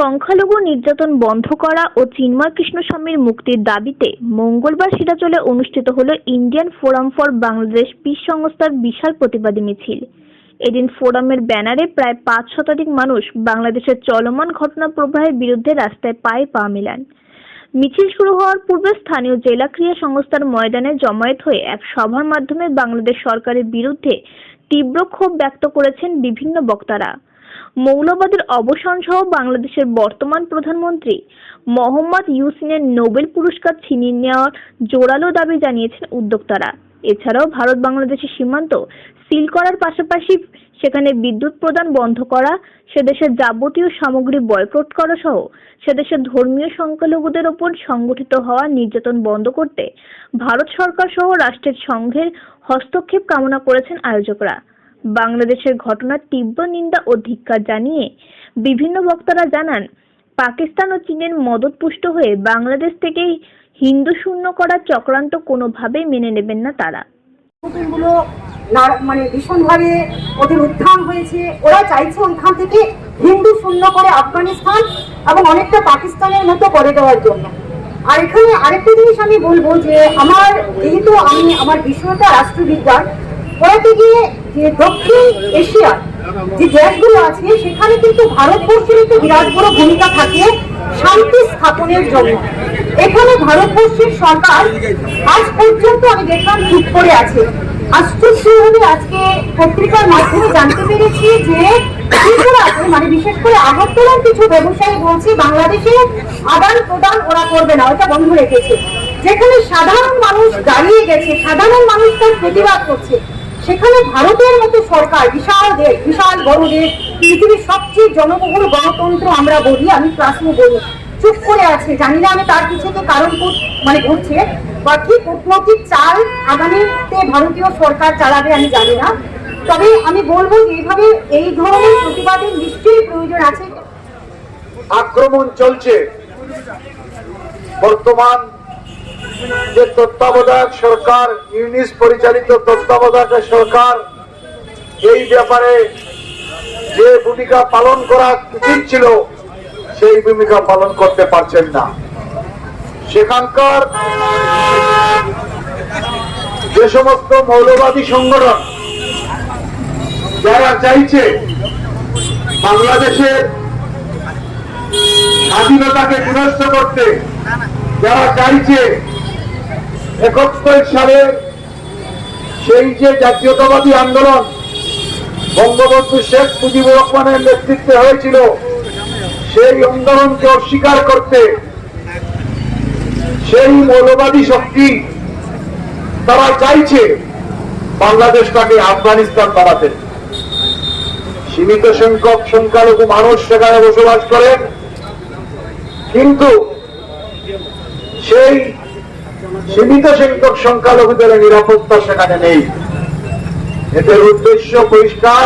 সংখ্যালঘু নির্যাতন বন্ধ করা ও চিন্ময় কৃষ্ণ স্বামীর মুক্তির দাবিতে মঙ্গলবার সিরাজলে অনুষ্ঠিত হল Indian forum for Bangladesh peace সংস্থার বিশাল প্রতিবাদী মিছিল। এদিন ফোরামের ব্যানারে প্রায় পাঁচ শতাধিক মানুষ বাংলাদেশের চলমান ঘটনা প্রবাহের বিরুদ্ধে রাস্তায় পায়ে পা মেলান। মিছিল শুরু হওয়ার পূর্বে স্থানীয় জেলা ক্রিয়া সংস্থার ময়দানে জমায়েত হয়ে এক সভার মাধ্যমে বাংলাদেশ সরকারের বিরুদ্ধে তীব্র ক্ষোভ ব্যক্ত করেছেন বিভিন্ন বক্তারা। মৌলবাদের অবসান সহ বাংলাদেশের বর্তমান প্রধানমন্ত্রী মোহাম্মদ ইউসিনের নোবেল পুরস্কার ছিনিয়ে নেওয়ার জোরালো দাবি জানিয়েছেন উদ্যোক্তারা। এছাড়াও ভারত বাংলাদেশের সীমান্ত সিল করার পাশাপাশি সেখানে বিদ্যুৎ প্রদান বন্ধ করা সেদেশের যাবতীয় সামগ্রী বয়কট করা সহ সেদেশের ধর্মীয় সংখ্যালঘুদের ওপর সংগঠিত হওয়া নির্যাতন বন্ধ করতে ভারত সরকার সহ রাষ্ট্রের সংঘের হস্তক্ষেপ কামনা করেছেন আয়োজকরা। বাংলাদেশের ঘটনার তীব্র নিন্দা ও ধিক্কার জানিয়ে বিভিন্ন বক্তারা জানান, পাকিস্তান ও চীনের মদতপুষ্ট হয়ে বাংলাদেশ থেকে হিন্দু শূন্য করার চক্রান্ত কোনোভাবেই মেনে নেবেন না তারা। মানে ভীষণভাবে ওদের উত্থান হয়েছে। ওরা চাইছে ওইখান থেকে হিন্দু শূন্য করে আফগানিস্তান এবং অনেকটা পাকিস্তানের মতো করে দেওয়ার জন্য। আর এখানে আরেকটা জিনিস আমি বলব যে, আমার যেহেতু আমি, আমার বিষয়টা রাষ্ট্রবিজ্ঞান ওরাতে গিয়ে যে দক্ষিণ এশিয়ার যে দেশগুলো আছে, সেখানে কিন্তু ভারতবর্ষের একটি বিরাট বড় ভূমিকা থাকে শান্তি স্থাপনের জন্য। এখানে ভারতবর্ষের সরকার আজ পর্যন্ত আমি দেখলাম চুপ করে আছে। আশ্চর্যভাবে আজকে পত্রিকার মাধ্যমে জানতে পেরেছি যে মানে বিশেষ করে আগরতলার কিছু ব্যবসায়ী বলছে, বাংলাদেশে আদান প্রদান ওরা করবে না, ওটা বন্ধ রেখেছে। যেখানে সাধারণ মানুষ দাঁড়িয়ে গেছে, সাধারণ মানুষ তার প্রতিবাদ করছে। সেখানে ভারতের মতো সরকার, বিশাল দেশ, বিশাল বড় দেশ, পৃথিবীর সবচেয়ে জনবহুল গণতন্ত্র আমরা বলি, আমি প্রশ্ন বলি চুপ করে আছে, জানি না আমি তার পিছনে কারণ মানে ঘুরছে বা কি কূটনৈতিক চাল আগামীতে ভারতীয় সরকার চালাবে আমি জানি না। তবে আমি বলব এইভাবে এই ধরনের প্রতিবাদের নিশ্চয়ই প্রয়োজন আছে। আক্রমণ চলছে। বর্তমান যে তত্ত্বাবধায়ক সরকার ইউনিস পরিচালিত তত্ত্বাবধায়ক সরকার, এই ব্যাপারে যে ভূমিকা পালন করা উচিত ছিল, সেই ভূমিকা পালন করতে পারছেন না। সেখানকার যে সমস্ত মৌলবাদী সংগঠন, যারা চাইছে বাংলাদেশের স্বাধীনতাকে বিনষ্ট করতে, যারা চাইছে একাত্তর সালে সেই যে জাতীয়তাবাদী আন্দোলন বঙ্গবন্ধু শেখ মুজিবুর রহমানের নেতৃত্বে হয়েছিল, সেই আন্দোলনকে অস্বীকার করতে সেই মৌলবাদী শক্তি তারা চাইছে বাংলাদেশটাকে আফগানিস্তান বানাতে। সীমিত সংখ্যক সংখ্যালঘু মানুষ সেখানে বসবাস করেন, কিন্তু সেই সীমিত সংখ্যক সংখ্যালঘুদের নিরাপত্তা সেখানে নেই। এদের উদ্দেশ্য পরিষ্কার।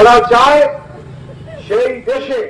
এরা চায় সেই দেশে